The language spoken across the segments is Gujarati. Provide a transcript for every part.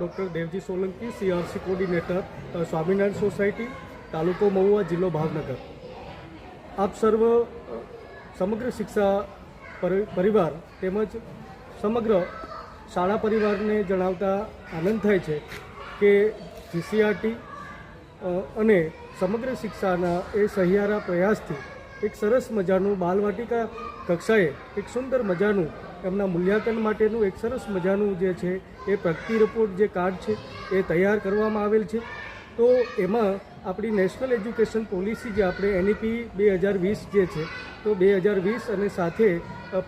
Doctor Devji Solanki CRC coordinator Swaminarayan society, તાલુકો મહુવા, જિલ્લો ભાવનગર. આપ સર્વ સમગ્ર શિક્ષા પરિવાર તેમજ સમગ્ર શાળા પરિવારને જણાવતા આનંદ થાય છે કે જીસીઆરટી અને સમગ્ર શિક્ષાના એ સહિયારા પ્રયાસથી એક સરસ મજાનું બાલવાટિકા કક્ષાએ એક સુંદર મજાનું એમના મૂલ્યાંકન માટેનું એક સરસ મજાનું જે છે એ પ્રગતિ રિપોર્ટ જે કાર્ડ છે એ તૈયાર કરવામાં આવેલ છે. તો એમાં આપણી નેશનલ એજ્યુકેશન પોલિસી જે આપણે એનઈપી બે હજાર વીસ જે છે, તો બે હજાર વીસ અને સાથે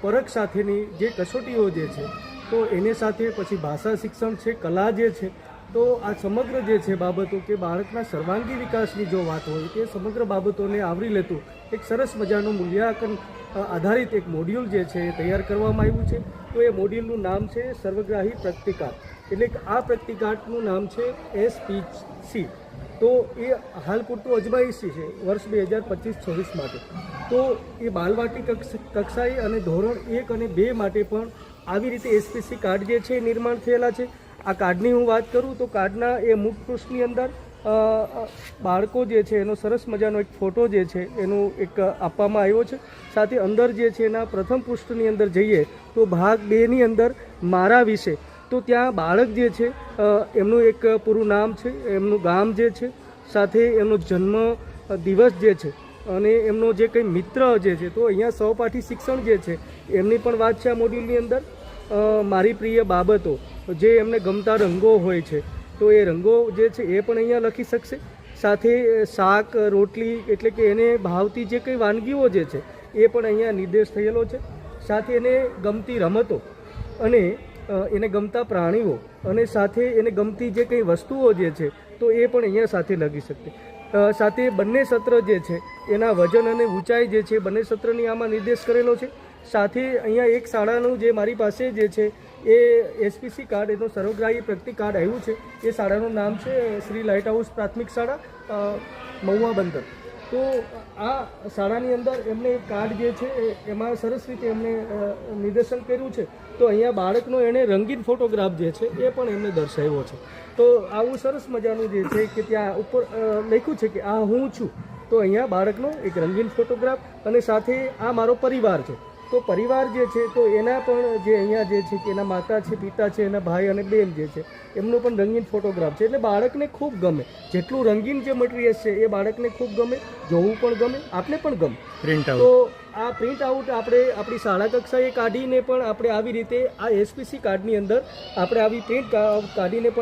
પરખ સાથેની જે કસોટીઓ જે છે, તો એને સાથે પછી ભાષા શિક્ષણ છે, કલા જે છે, તો આ સમગ્ર જે છે બાબતો કે બાળકના સર્વાંગી વિકાસની જો વાત હોય તે સમગ્ર બાબતોને આવરી લેતું એક સરસ મજાનું મૂલ્યાંકન આધારિત એક મોડ્યુલ જે છે એ તૈયાર કરવામાં આવ્યું છે. તો એ મોડ્યુલનું નામ છે સર્વગ્રાહી પ્રતિકાર એટલે કે આ પ્રતિકારનું નામ છે એસપીસી. તો એ હાલ પૂરતું અજમાયશી છે વર્ષ બે હજાર પચીસ છવ્વીસ માટે. તો એ બાલવાટી કક્ષ, કક્ષાએ અને ધોરણ એક અને બે માટે પણ આવી રીતે એસપીસી કાર્ડ જે છે નિર્માણ થયેલા છે. આ કાર્ડની હું વાત કરું તો કાર્ડના એ મુખ પૃષ્ઠની અંદર બાળકો જે છે, એનો સરસ મજાનો એક ફોટો જે છે, એનું એક આપવામાં આવ્યો છે. સાથે અંદર જે છે, એના પ્રથમ પૃષ્ઠની અંદર જઈએ, તો ભાગ બેની અંદર મારા વિશે. તો ત્યાં બાળક જે છે એમનું એક પૂરું નામ છે, એમનું ગામ જે છે, સાથે એમનો જન્મ દિવસ જે છે, અને એમનો જે કંઈ મિત્ર જે છે, તો અહીંયા સહપાઠી શિક્ષણ જે છે, એમની પણ વાત છે આ મોડ્યુલની અંદર. મારી પ્રિય બાબતો, જે એમને ગમતા રંગો હોય છે. તો એ રંગો જે છે એ પણ અહીંયા લખી શકશે. સાથે શાક, રોટલી એટલે કે એને ભાવતી જે કંઈ વાનગીઓ જે છે એ પણ અહીંયા નિર્દેશ થયેલો છે. સાથે એને ગમતી રમતો અને એને ગમતા પ્રાણીઓ અને સાથે એને ગમતી જે કંઈ વસ્તુઓ જે છે તો એ પણ અહીંયા સાથે લગી શકશે. સાથે બંને સત્ર જે છે એના વજન અને ઊંચાઈ જે છે બંને સત્રની આમાં નિર્દેશ કરેલો છે. સાથે અહીંયા એક શાળાનું જે મારી પાસે જે છે, એ એસપીસી કાર્ડ એનું સર્વગ્રાહી પ્રગતિ કાર્ડ આવ્યું છે. એ શાળાનું નામ છે શ્રી લાઇટ હાઉસ પ્રાથમિક શાળા મહુવા બંદર. તો આ શાળાની અંદર એમને એક કાર્ડ જે છે એમાં સરસ રીતે એમને નિદર્શન કર્યું છે. તો અહીંયા બાળકનો એણે રંગીન ફોટોગ્રાફ જે છે, એ પણ એમને દર્શાવ્યો છે. તો આવું સરસ મજાનું જે છે કે ત્યાં ઉપર લખ્યું છે કે આ હું છું. તો અહીંયા બાળકનો એક રંગીન ફોટોગ્રાફ અને સાથે આ મારો પરિવાર છે. તો પરિવાર જે છે તો એના પણ જે અહીંયા જે છે કે એના માતા છે પિતા છે એના ભાઈ અને બેન જે છે એમનો પણ રંગીન ફોટોગ્રાફ છે. એટલે બાળકને ખૂબ ગમે. જેટલું રંગીન જે મટીરિયલ છે એ બાળકને ખૂબ ગમે. જોવું પણ ગમે આપને પણ ગમે. પ્રિન્ટ તો આ પ્રિન્ટ આઉટ આપણે આપણી શાળા કક્ષાએ કાઢીને પણ આપણે આવી રીતે આ એસપીસી કાર્ડની અંદર આપણે આવી પ્રિન્ટ કાઢીને પણ